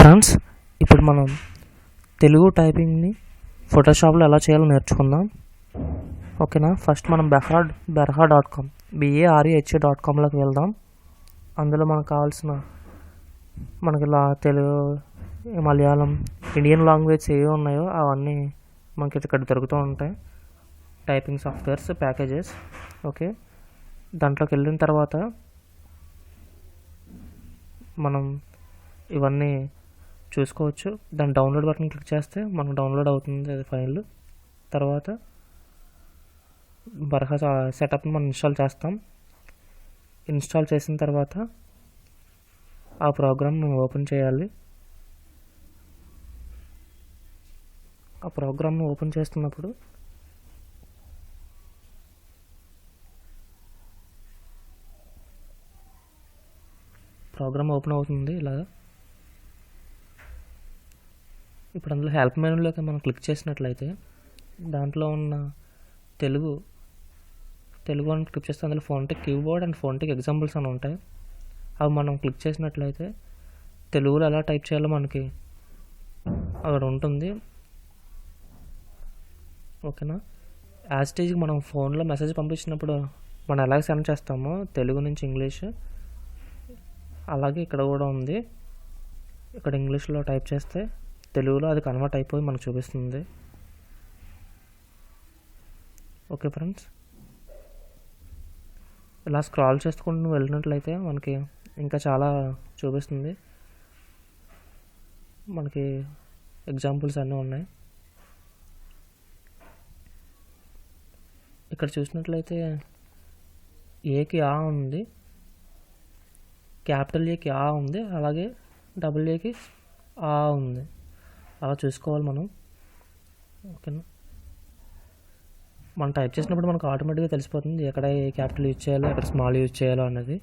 Friends ఇప్పుడు మనం తెలుగు టైపింగ్ని ఫోటోషాప్లో ఎలా చేయాలో నేర్చుకుందాం. ఓకేనా? ఫస్ట్ మనం Behra Baraha dot com B A R E H A dot కామ్లోకి వెళ్దాం. అందులో మనకు కావాల్సిన మనకి లా తెలుగు మలయాళం ఇండియన్ లాంగ్వేజ్ ఏవి ఉన్నాయో అవన్నీ మనకి ఇక్కడ దొరుకుతూ ఉంటాయి. Typing softwares packages okay? దాంట్లోకి వెళ్ళిన తర్వాత మనం ఇవన్నీ చూసుకోవచ్చు. దాని డౌన్లోడ్ బటన్ క్లిక్ చేస్తే మనకు డౌన్లోడ్ అవుతుంది అది ఫైల్ తర్వాత బరహా సెటప్ని మనం ఇన్స్టాల్ చేస్తాం. ఇన్స్టాల్ చేసిన తర్వాత ఆ ప్రోగ్రామ్ను ఓపెన్ చేయాలి. ఆ ప్రోగ్రామ్ను ఓపెన్ చేస్తున్నప్పుడు ప్రోగ్రామ్ ఓపెన్ అవుతుంది ఇలాగా. ఇప్పుడు అందులో హెల్ప్ మెనూలోకి మనం క్లిక్ చేసినట్లయితే దాంట్లో ఉన్న తెలుగు తెలుగు అని క్లిక్ చేస్తే అందులో phonetic keyboard and phonetic examples అని ఉంటాయి. అవి మనం క్లిక్ చేసినట్లయితే తెలుగులో ఎలా టైప్ చేయాలో మనకి అక్కడ ఉంటుంది. ఓకేనా యాజ్టేజ్కి మనం ఫోన్లో మెసేజ్ పంపించినప్పుడు మనం ఎలాగ సెండ్ చేస్తామో తెలుగు నుంచి ఇంగ్లీష్ అలాగే ఇక్కడ కూడా ఉంది. ఇక్కడ ఇంగ్లీష్లో టైప్ చేస్తే తెలుగులో అది కన్వర్ట్ అయిపోయి మనకు చూపిస్తుంది. ఓకే ఫ్రెండ్స్ ఇలా స్క్రాల్ చేసుకుంటూ వెళ్ళినట్లయితే మనకి ఇంకా చాలా చూపిస్తుంది. మనకి ఎగ్జాంపుల్స్ అన్నీ ఉన్నాయి. ఇక్కడ చూసినట్లయితే ఏకి ఆ ఉంది. క్యాపిటల్ ఏకి ఆ ఉంది. అలాగే డబుల్ ఏకి ఆ ఉంది. అలా చూసుకోవాలి మనం. ఓకేనా? మనం టైప్ చేసినప్పుడు మనకు ఆటోమేటిక్గా తెలిసిపోతుంది ఎక్కడ ఏ క్యాపిటల్ యూజ్ చేయాలో ఎక్కడ స్మాల్ యూజ్ చేయాలో అన్నది.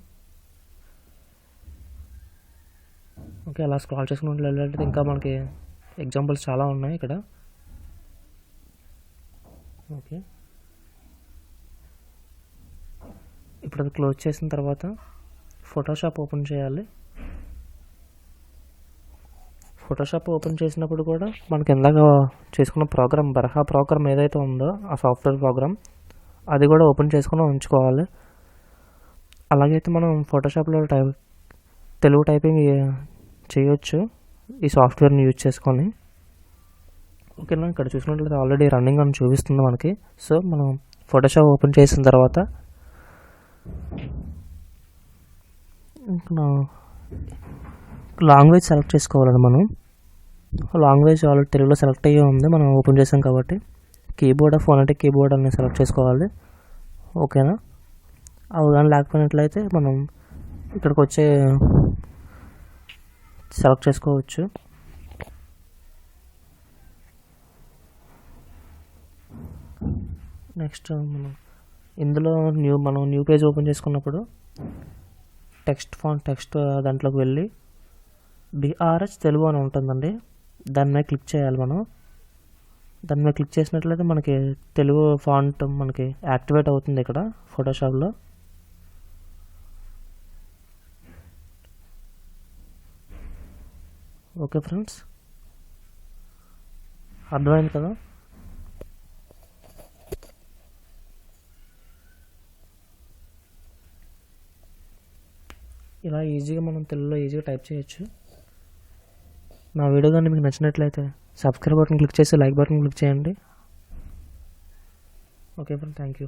ఓకే అలా స్క్రాల్ చేసుకుంటూ వెళ్ళాలంటే ఇంకా మనకి ఎగ్జాంపుల్స్ చాలా ఉన్నాయి ఇక్కడ. ఓకే. ఇప్పుడు అది క్లోజ్ చేసిన తర్వాత ఫోటోషాప్ ఓపెన్ చేయాలి. ఫోటోషాప్ ఓపెన్ చేసినప్పుడు కూడా మనకి ఇందాక చేసుకున్న ప్రోగ్రామ్ బరహా ప్రోగ్రామ్ ఏదైతే ఉందో ఆ సాఫ్ట్వేర్ ప్రోగ్రామ్ అది కూడా ఓపెన్ చేసుకుని ఉంచుకోవాలి. అలాగైతే మనం ఫోటోషాప్లో టైప్ తెలుగు టైపింగ్ చేయొచ్చు ఈ సాఫ్ట్వేర్ని యూజ్ చేసుకొని. ఓకేనా ఇక్కడ చూసినట్లయితే ఆల్రెడీ రన్నింగ్ అని చూపిస్తుంది మనకి. సో మనం ఫోటోషాప్ ఓపెన్ చేసిన తర్వాత లాంగ్వేజ్ సెలెక్ట్ చేసుకోవాలండి మనం. లాంగ్వేజ్ ఆల్రెడీ తెలుగులో సెలెక్ట్ అయ్యి ఉంది మనం ఓపెన్ చేసాం కాబట్టి. కీబోర్డ్ ఫోనటిక్ కీబోర్డ్ అని సెలెక్ట్ చేసుకోవాలి. ఓకేనా? అవి కానీ లేకపోయినట్లయితే మనం ఇక్కడికి వచ్చే సెలెక్ట్ చేసుకోవచ్చు. నెక్స్ట్ మనం ఇందులో న్యూ మనం న్యూ పేజ్ ఓపెన్ చేసుకున్నప్పుడు టెక్స్ట్ ఫాంట్ టెక్స్ట్ దాంట్లోకి వెళ్ళి బిఆర్హెచ్ తెలుగు అని ఉంటుందండి. దాని మీద క్లిక్ చేయాలి మనం. దాని మీద క్లిక్ చేసినట్లయితే మనకి తెలుగు ఫాంట్ మనకి యాక్టివేట్ అవుతుంది ఇక్కడ ఫోటోషాప్లో. Okay friends. అర్థమైంది కదా? ఇలా ఈజీగా మనం తెలుగులో ఈజీగా టైప్ చేయొచ్చు. నా వీడియో కానీ మీకు నచ్చినట్లయితే సబ్స్క్రైబ్ బటన్ క్లిక్ చేసి లైక్ బటన్ క్లిక్ చేయండి. Okay friend thank you.